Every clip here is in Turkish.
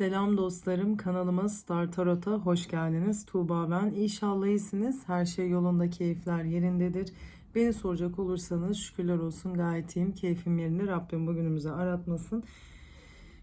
Selam dostlarım kanalıma Star Tarot'a hoş geldiniz. Tuğba ben. İnşallah iyisiniz. Her şey yolunda, keyifler yerindedir. Beni soracak olursanız şükürler olsun gayet iyiyim. Keyfim yerinde. Rabbim bugünümüzü aratmasın.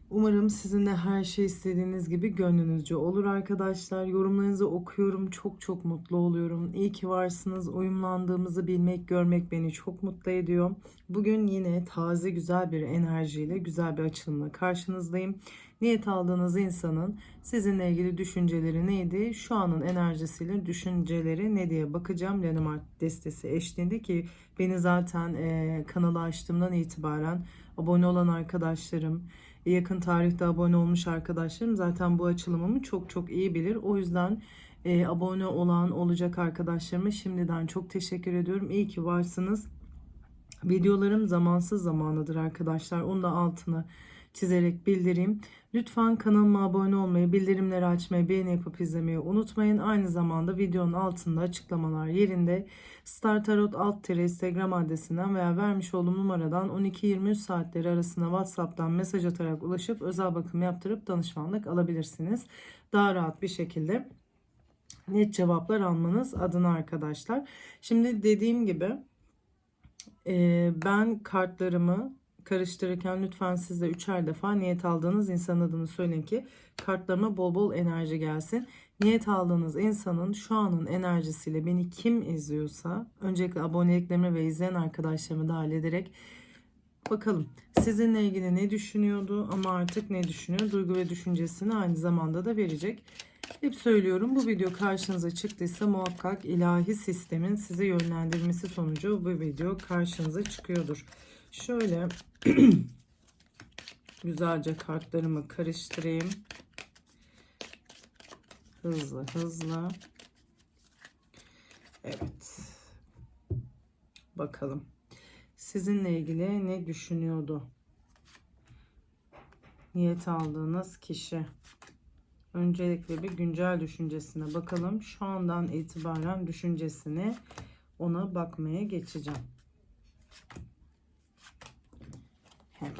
Umarım sizin de her şey istediğiniz gibi gönlünüzce olur arkadaşlar. Yorumlarınızı okuyorum. Çok çok mutlu oluyorum. İyi ki varsınız. Uyumlandığımızı bilmek, görmek beni çok mutlu ediyor. Bugün yine taze güzel bir enerjiyle, güzel bir açılımla karşınızdayım. Niyet aldığınız insanın sizinle ilgili düşünceleri neydi? Şu anın enerjisiyle düşünceleri ne diye bakacağım. Lenormand destesi eşliğinde ki beni zaten e, kanalı açtığımdan itibaren abone olan arkadaşlarım, yakın tarihte abone olmuş arkadaşlarım zaten bu açılımımı çok çok iyi bilir. O yüzden e, abone olan olacak arkadaşlarıma şimdiden çok teşekkür ediyorum. İyi ki varsınız. Videolarım zamansız zamanıdır arkadaşlar. Onu da altını çizerek bildireyim. Lütfen kanalıma abone olmayı, bildirimleri açmayı, beğeni yapıp izlemeyi unutmayın. Aynı zamanda videonun altında açıklamalar yerinde Star Tarot alt tere Instagram adresinden veya vermiş olduğum numaradan 12-23 saatleri arasında WhatsApp'tan mesaj atarak ulaşıp özel bakım yaptırıp danışmanlık alabilirsiniz. Daha rahat bir şekilde net cevaplar almanız adına arkadaşlar. Şimdi dediğim gibi ben kartlarımı karıştırırken lütfen siz de üçer defa niyet aldığınız insan adını söyleyin ki kartlarıma bol bol enerji gelsin. Niyet aldığınız insanın şu anın enerjisiyle beni kim izliyorsa öncelikle aboneliklerimi ve izleyen arkadaşlarımı dahil ederek bakalım sizinle ilgili ne düşünüyordu ama artık ne düşünüyor duygu ve düşüncesini aynı zamanda da verecek. Hep söylüyorum bu video karşınıza çıktıysa muhakkak ilahi sistemin sizi yönlendirmesi sonucu bu video karşınıza çıkıyordur. Şöyle güzelce kartlarımı karıştırayım. Hızlı hızlı. Evet. Bakalım. Sizinle ilgili ne düşünüyordu? Niyet aldığınız kişi. Öncelikle bir güncel düşüncesine bakalım. Şu andan itibaren düşüncesini ona bakmaya geçeceğim. Hemen.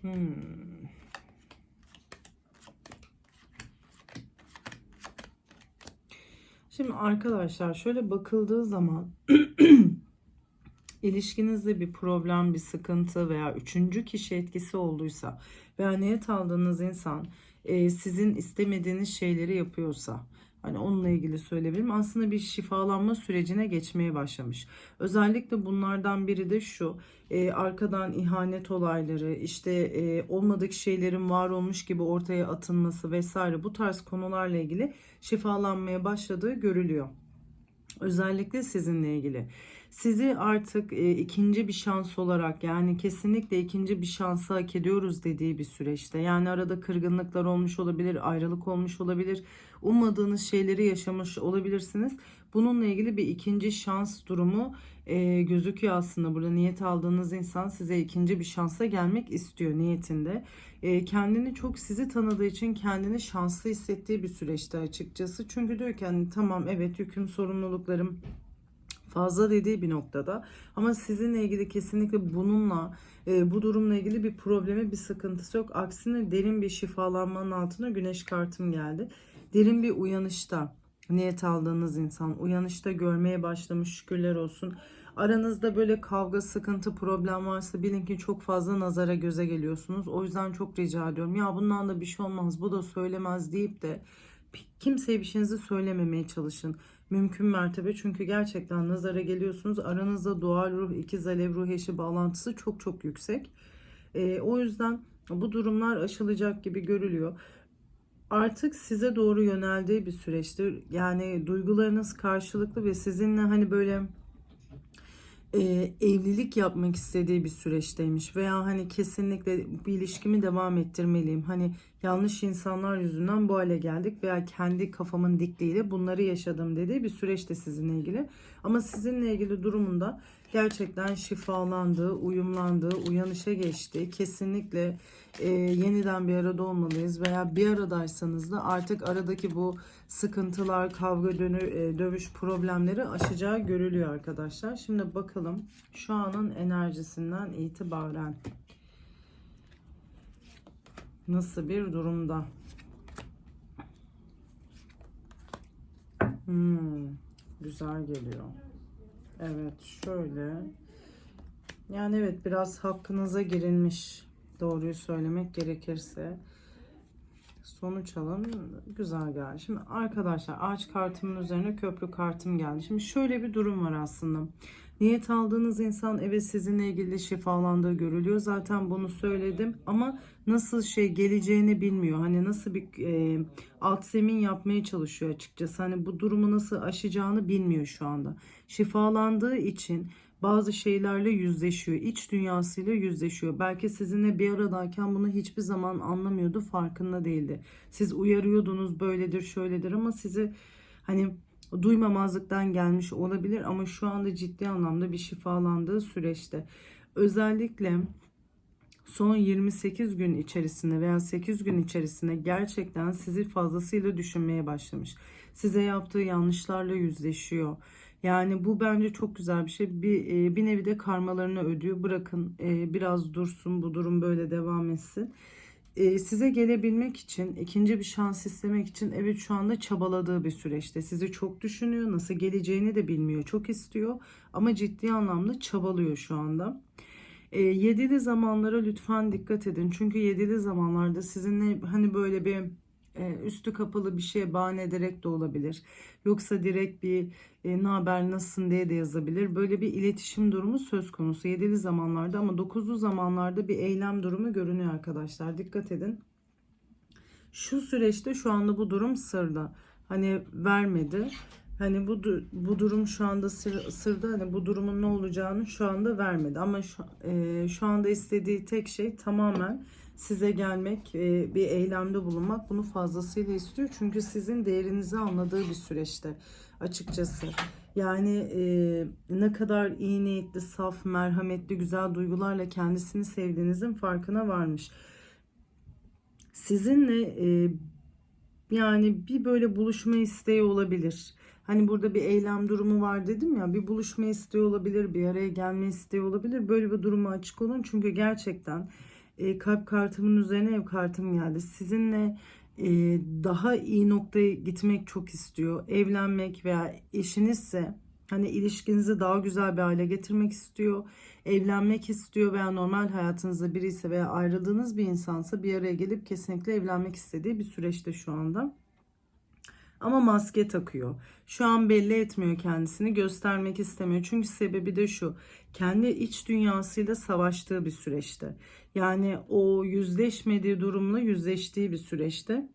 Hmm. Şimdi arkadaşlar şöyle bakıldığı zaman ilişkinizde bir problem, bir sıkıntı veya üçüncü kişi etkisi olduysa veya niyet aldığınız insan e, sizin istemediğiniz şeyleri yapıyorsa Hani onunla ilgili söyleyebilirim. Aslında bir şifalanma sürecine geçmeye başlamış. Özellikle bunlardan biri de şu. E, arkadan ihanet olayları, işte e, olmadık şeylerin var olmuş gibi ortaya atılması vesaire bu tarz konularla ilgili şifalanmaya başladığı görülüyor. Özellikle sizinle ilgili. Sizi artık e, ikinci bir şans olarak yani kesinlikle ikinci bir şansı hak ediyoruz dediği bir süreçte. Yani arada kırgınlıklar olmuş olabilir, ayrılık olmuş olabilir. Ummadığınız şeyleri yaşamış olabilirsiniz. Bununla ilgili bir ikinci şans durumu e, gözüküyor aslında. Burada niyet aldığınız insan size ikinci bir şansa gelmek istiyor niyetinde. E, kendini çok sizi tanıdığı için kendini şanslı hissettiği bir süreçte açıkçası. Çünkü diyor ki hani, tamam evet yüküm sorumluluklarım fazla dediği bir noktada ama sizinle ilgili kesinlikle bununla e, bu durumla ilgili bir problemi bir sıkıntısı yok. Aksine derin bir şifalanmanın altına güneş kartım geldi. Derin bir uyanışta niyet aldığınız insan uyanışta görmeye başlamış şükürler olsun. Aranızda böyle kavga, sıkıntı, problem varsa bilin ki çok fazla nazara göze geliyorsunuz. O yüzden çok rica ediyorum. Ya bundan da bir şey olmaz, bu da söylemez deyip de kimseye bir şeyinizi söylememeye çalışın. Mümkün mertebe çünkü gerçekten nazara geliyorsunuz. Aranızda doğal ruh, ikiz alev ruh eşi bağlantısı çok çok yüksek. E, o yüzden bu durumlar aşılacak gibi görülüyor artık size doğru yöneldiği bir süreçtir. Yani duygularınız karşılıklı ve sizinle hani böyle e, evlilik yapmak istediği bir süreçteymiş veya hani kesinlikle bir ilişkimi devam ettirmeliyim. Hani yanlış insanlar yüzünden bu hale geldik veya kendi kafamın dikliğiyle bunları yaşadım dediği bir süreçte sizinle ilgili. Ama sizinle ilgili durumunda gerçekten şifalandı, uyumlandı, uyanışa geçti. Kesinlikle e, yeniden bir arada olmalıyız veya bir aradaysanız da artık aradaki bu sıkıntılar, kavga, dönü, e, dövüş problemleri aşacağı görülüyor arkadaşlar. Şimdi bakalım şu anın enerjisinden itibaren. Nasıl bir durumda? Hmm, güzel geliyor. Evet şöyle. Yani evet biraz hakkınıza girilmiş. Doğruyu söylemek gerekirse. Sonuç alın. Güzel geldi. Şimdi arkadaşlar ağaç kartımın üzerine köprü kartım geldi. Şimdi şöyle bir durum var aslında. Niyet aldığınız insan evet sizinle ilgili şifalandığı görülüyor. Zaten bunu söyledim ama nasıl şey geleceğini bilmiyor. Hani nasıl bir e, alt zemin yapmaya çalışıyor açıkçası. Hani bu durumu nasıl aşacağını bilmiyor şu anda. Şifalandığı için bazı şeylerle yüzleşiyor. İç dünyasıyla yüzleşiyor. Belki sizinle bir aradayken bunu hiçbir zaman anlamıyordu, farkında değildi. Siz uyarıyordunuz böyledir, şöyledir ama sizi hani duymamazlıktan gelmiş olabilir ama şu anda ciddi anlamda bir şifalandığı süreçte. Özellikle son 28 gün içerisinde veya 8 gün içerisinde gerçekten sizi fazlasıyla düşünmeye başlamış. Size yaptığı yanlışlarla yüzleşiyor. Yani bu bence çok güzel bir şey. Bir, e, bir nevi de karmalarını ödüyor. Bırakın e, biraz dursun bu durum böyle devam etsin. E, size gelebilmek için, ikinci bir şans istemek için evet şu anda çabaladığı bir süreçte. Sizi çok düşünüyor, nasıl geleceğini de bilmiyor, çok istiyor ama ciddi anlamda çabalıyor şu anda. E, yedili zamanlara lütfen dikkat edin. Çünkü yedili zamanlarda sizinle hani böyle bir üstü kapalı bir şeye bahane ederek de olabilir. Yoksa direkt bir e, ne haber nasılsın diye de yazabilir. Böyle bir iletişim durumu söz konusu. Yedili zamanlarda ama dokuzlu zamanlarda bir eylem durumu görünüyor arkadaşlar. Dikkat edin. Şu süreçte şu anda bu durum sırda. Hani vermedi. Hani bu bu durum şu anda sır, sırda hani bu durumun ne olacağını şu anda vermedi ama şu, e, şu anda istediği tek şey tamamen size gelmek, e, bir eylemde bulunmak bunu fazlasıyla istiyor. Çünkü sizin değerinizi anladığı bir süreçte açıkçası. Yani e, ne kadar iyi niyetli, saf, merhametli, güzel duygularla kendisini sevdiğinizin farkına varmış. Sizinle e, yani bir böyle buluşma isteği olabilir. Hani burada bir eylem durumu var dedim ya bir buluşma isteği olabilir, bir araya gelme isteği olabilir. Böyle bir duruma açık olun çünkü gerçekten e, kalp kartımın üzerine ev kartım geldi. Sizinle e, daha iyi noktaya gitmek çok istiyor. Evlenmek veya eşinizse hani ilişkinizi daha güzel bir hale getirmek istiyor. Evlenmek istiyor veya normal hayatınızda biri ise veya ayrıldığınız bir insansa bir araya gelip kesinlikle evlenmek istediği bir süreçte şu anda. Ama maske takıyor. Şu an belli etmiyor kendisini, göstermek istemiyor. Çünkü sebebi de şu. Kendi iç dünyasıyla savaştığı bir süreçte. Yani o yüzleşmediği durumla yüzleştiği bir süreçte.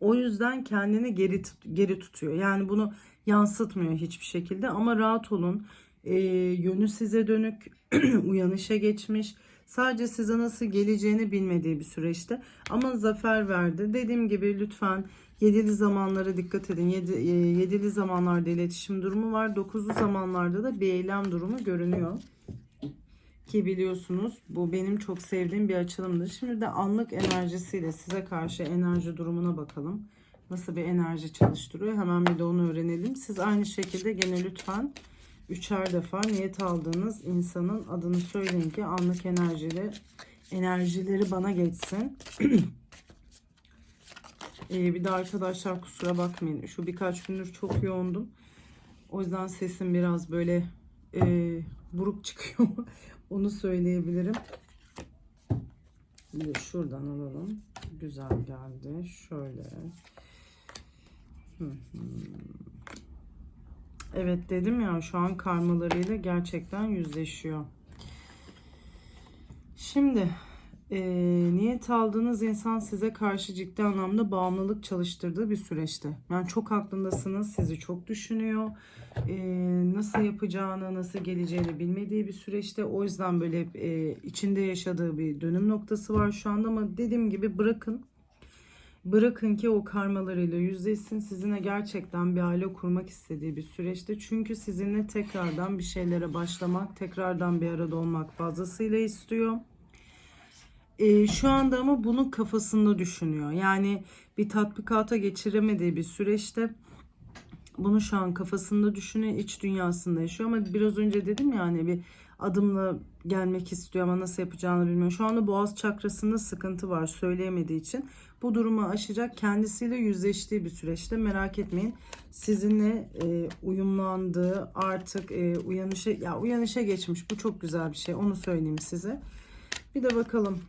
O yüzden kendini geri geri tutuyor. Yani bunu yansıtmıyor hiçbir şekilde ama rahat olun. E, yönü size dönük, uyanışa geçmiş. Sadece size nasıl geleceğini bilmediği bir süreçte ama zafer verdi. Dediğim gibi lütfen Yedili zamanlara dikkat edin. Yedi, e, yedili zamanlarda iletişim durumu var. Dokuzlu zamanlarda da bir eylem durumu görünüyor. Ki biliyorsunuz bu benim çok sevdiğim bir açılımdır. Şimdi de anlık enerjisiyle size karşı enerji durumuna bakalım. Nasıl bir enerji çalıştırıyor? Hemen bir de onu öğrenelim. Siz aynı şekilde gene lütfen üçer defa niyet aldığınız insanın adını söyleyin ki anlık enerjiyle enerjileri bana geçsin. Ee, bir de arkadaşlar kusura bakmayın. Şu birkaç gündür çok yoğundum. O yüzden sesim biraz böyle e, buruk çıkıyor. Onu söyleyebilirim. Bir şuradan alalım. Güzel geldi. Şöyle. Evet dedim ya şu an karmalarıyla gerçekten yüzleşiyor. Şimdi e, niyet aldığınız insan size karşı ciddi anlamda bağımlılık çalıştırdığı bir süreçte. Yani çok aklındasınız, sizi çok düşünüyor. E, nasıl yapacağını, nasıl geleceğini bilmediği bir süreçte. O yüzden böyle e, içinde yaşadığı bir dönüm noktası var şu anda ama dediğim gibi bırakın. Bırakın ki o karmalarıyla yüzleşsin. Sizinle gerçekten bir aile kurmak istediği bir süreçte. Çünkü sizinle tekrardan bir şeylere başlamak, tekrardan bir arada olmak fazlasıyla istiyor. E, şu anda ama bunu kafasında düşünüyor. Yani bir tatbikata geçiremediği bir süreçte bunu şu an kafasında düşünüyor, iç dünyasında yaşıyor ama biraz önce dedim ya hani bir adımla gelmek istiyor ama nasıl yapacağını bilmiyor. Şu anda boğaz çakrasında sıkıntı var söyleyemediği için. Bu durumu aşacak kendisiyle yüzleştiği bir süreçte merak etmeyin. Sizinle e, uyumlandığı artık e, uyanışa ya uyanışa geçmiş. Bu çok güzel bir şey. Onu söyleyeyim size. Bir de bakalım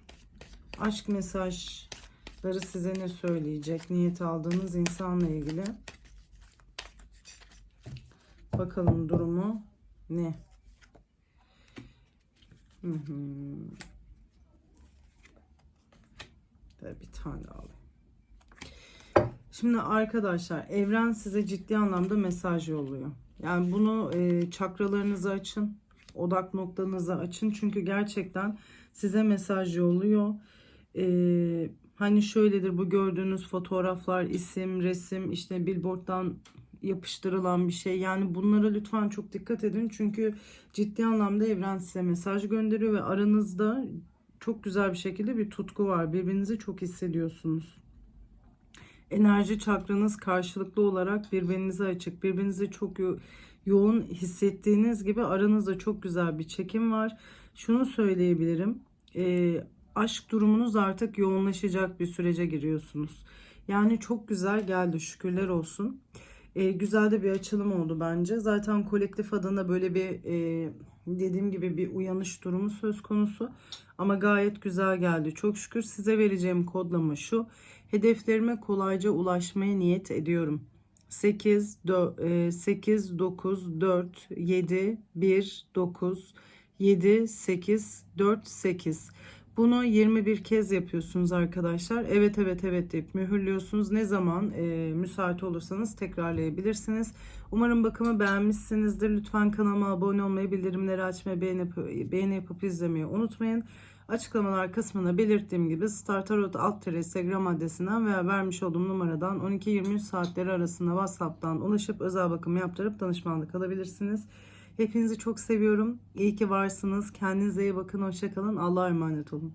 aşk mesajları size ne söyleyecek? Niyet aldığınız insanla ilgili. Bakalım durumu ne? Hı bir tane alayım. Şimdi arkadaşlar evren size ciddi anlamda mesaj yolluyor. Yani bunu e, çakralarınızı açın. Odak noktanızı açın. Çünkü gerçekten size mesaj yolluyor. E, hani şöyledir bu gördüğünüz fotoğraflar, isim, resim, işte billboarddan yapıştırılan bir şey. Yani bunlara lütfen çok dikkat edin. Çünkü ciddi anlamda evren size mesaj gönderiyor ve aranızda çok güzel bir şekilde bir tutku var. Birbirinizi çok hissediyorsunuz. Enerji çakranız karşılıklı olarak birbirinize açık. Birbirinizi çok yo- yoğun hissettiğiniz gibi aranızda çok güzel bir çekim var. Şunu söyleyebilirim. Ee, aşk durumunuz artık yoğunlaşacak bir sürece giriyorsunuz. Yani çok güzel geldi şükürler olsun. Ee, güzel de bir açılım oldu bence. Zaten kolektif adına böyle bir e, dediğim gibi bir uyanış durumu söz konusu. Ama gayet güzel geldi. Çok şükür size vereceğim kodlama şu. Hedeflerime kolayca ulaşmaya niyet ediyorum. 8, 8, 9, 4, 7, 1, 9, 7, 8, 4, 8. Bunu 21 kez yapıyorsunuz arkadaşlar. Evet evet evet deyip mühürlüyorsunuz. Ne zaman e, müsait olursanız tekrarlayabilirsiniz. Umarım bakımı beğenmişsinizdir. Lütfen kanalıma abone olmayı, bildirimleri açmayı, beğeni, yap- beğeni yapıp izlemeyi unutmayın. Açıklamalar kısmına belirttiğim gibi Star Tarot alt tere Instagram adresinden veya vermiş olduğum numaradan 12-23 saatleri arasında WhatsApp'tan ulaşıp özel bakım yaptırıp danışmanlık alabilirsiniz. Hepinizi çok seviyorum. İyi ki varsınız. Kendinize iyi bakın. Hoşçakalın. Allah'a emanet olun.